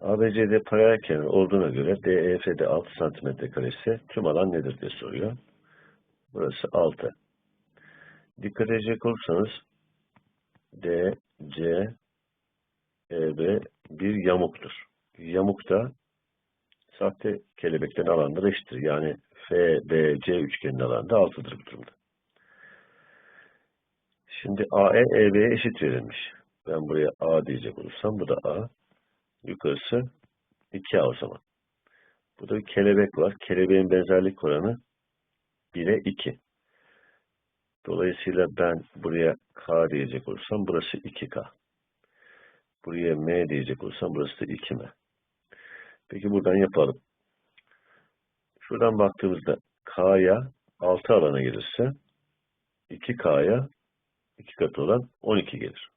ABC'de paralel kenar olduğuna göre DEF'de 6 santimetre karesi tüm alan nedir diye soruyor. Burası 6. Dikkat edecek olursanız D, C, EB bir yamuktur. Yamuk da sahte kelebekten alanları eşittir. Yani FBC üçgenin alanı da 6'dır bu durumda. Şimdi AE EB'ye eşit verilmiş. Ben buraya A diyecek olursam bu da A. Yukarısı 2A o zaman. Burada bir kelebek var. Kelebeğin benzerlik oranı 1'e 2. Dolayısıyla ben buraya K diyecek olursam burası 2K. Buraya M diyecek olursam burası da 2M. Peki buradan yapalım. Şuradan baktığımızda K'ya 6 alana gelirse 2K'ya 2 katı olan 12 gelir.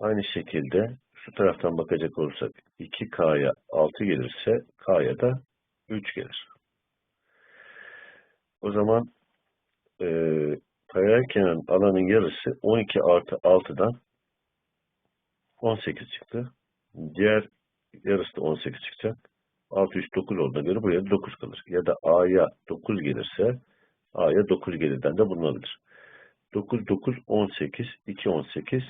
Aynı şekilde şu taraftan bakacak olursak 2K'ya 6 gelirse K'ya da 3 gelir. O zaman e, paralel kenarın alanın yarısı 12 artı 6'dan 18 çıktı. Diğer yarısı da 18 çıkacak. 6 3 9 olduğuna göre buraya 9 kalır. Ya da A'ya 9 gelirse A'ya 9 gelirden de bulunabilir. 9 9 18 2 18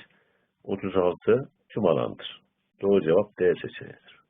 36 tüm alandır. Doğru cevap D seçeneğidir.